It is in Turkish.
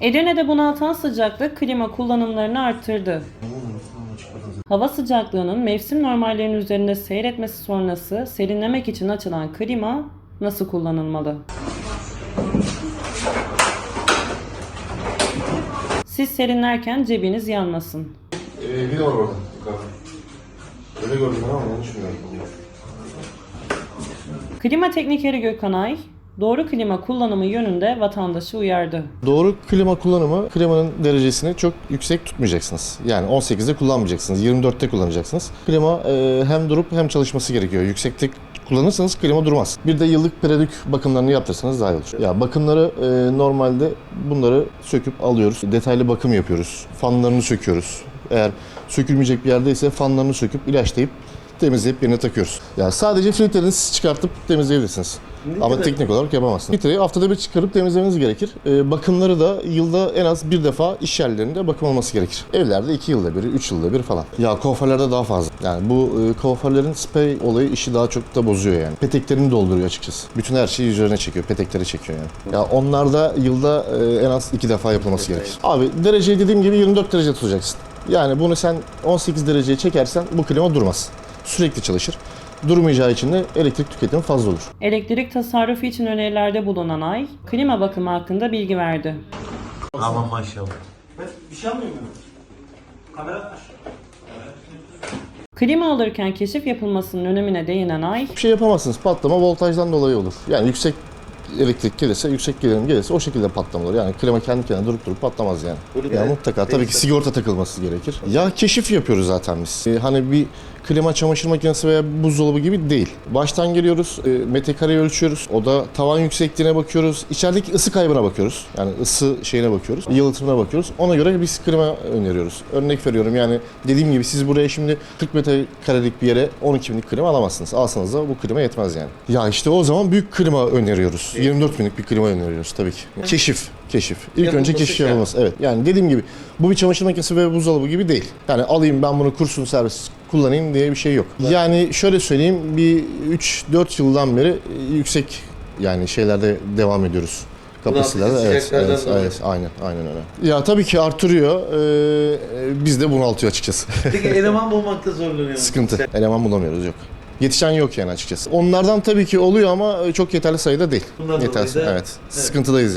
Edirne'de bunaltan sıcaklık klima kullanımlarını arttırdı. Hava sıcaklığının mevsim normallerinin üzerinde seyretmesi sonrası serinlemek için açılan klima nasıl kullanılmalı? Siz serinlerken cebiniz yanmasın. Ee, bir de var orada yukarıda. Öyle gördüm ama yanlış mı? Klima teknikeri Gökhan Ay, doğru klima kullanımı yönünde vatandaşı uyardı. Doğru klima kullanımı, klimanın derecesini çok yüksek tutmayacaksınız. Yani 18'de kullanmayacaksınız, 24'te kullanacaksınız. Klima e, hem durup hem çalışması gerekiyor. Yüksekte kullanırsanız klima durmaz. Bir de yıllık periyodik bakımlarını yaptırsanız daha iyi olur. Ya bakımları e, normalde bunları söküp alıyoruz. Detaylı bakım yapıyoruz. Fanlarını söküyoruz. Eğer sökülmeyecek bir yerdeyse fanlarını söküp ilaçlayıp temizleyip yerine takıyoruz. Yani sadece filtreleri siz çıkartıp temizleyebilirsiniz. Ama teknik olarak yapamazsınız. Filtreyi haftada bir çıkarıp temizlemeniz gerekir. Ee, bakımları da yılda en az bir defa iş yerlerinde bakım olması gerekir. Evlerde iki yılda bir, üç yılda bir falan. Ya kuaförlerde daha fazla. Yani bu e, kuaförlerin spray olayı işi daha çok da bozuyor yani. Peteklerini dolduruyor açıkçası. Bütün her şeyi üzerine çekiyor. Petekleri çekiyor yani. Ya onlarda yılda e, en az iki defa yapılması gerekir. Abi dereceyi dediğim gibi 24 derece tutacaksın. Yani bunu sen 18 dereceye çekersen bu klima durmaz. Sürekli çalışır. Durmayacağı için de elektrik tüketimi fazla olur. Elektrik tasarrufu için önerilerde bulunan Ay, klima bakımı hakkında bilgi verdi. Aman maşallah. Ben bir şey almıyor muyum? Kamera aç. Klima alırken keşif yapılmasının önemine değinen Ay, Bir şey yapamazsınız. Patlama voltajdan dolayı olur. Yani yüksek elektrik gelirse, yüksek gerilim gelirse o şekilde patlama olur. Yani klima kendi kendine durup durup patlamaz yani. Ya mutlaka tabii ki sigorta takılması gerekir. Ya keşif yapıyoruz zaten biz. Ee, hani bir klima çamaşır makinesi veya buzdolabı gibi değil. Baştan geliyoruz, e, metrekareyi ölçüyoruz. Oda tavan yüksekliğine bakıyoruz. İçerideki ısı kaybına bakıyoruz. Yani ısı şeyine bakıyoruz. Yalıtımına bakıyoruz. Ona göre biz klima öneriyoruz. Örnek veriyorum yani dediğim gibi siz buraya şimdi 40 metrekarelik bir yere 12 binlik klima alamazsınız. Alsanız da bu klima yetmez yani. Ya işte o zaman büyük klima öneriyoruz. 24 binlik bir klima öneriyoruz tabii ki. Keşif. Keşif. İlk önce keşif şart. yapılması. Evet. Yani dediğim gibi bu bir çamaşır makinesi ve buzdolabı gibi değil. Yani alayım ben bunu kursun servis kullanayım diye bir şey yok. Yani şöyle söyleyeyim bir 3-4 yıldan beri yüksek yani şeylerde devam ediyoruz. Kapasitelerde evet, evet, dolayı. evet, aynen, aynen öyle. Ya tabii ki artırıyor, ee, biz de bunaltıyor açıkçası. Peki eleman bulmakta zorlanıyor? Sıkıntı. Eleman bulamıyoruz yok. Yetişen yok yani açıkçası. Onlardan tabii ki oluyor ama çok yeterli sayıda değil. Bundan Yetersiz. da- Evet. Sıkıntıdayız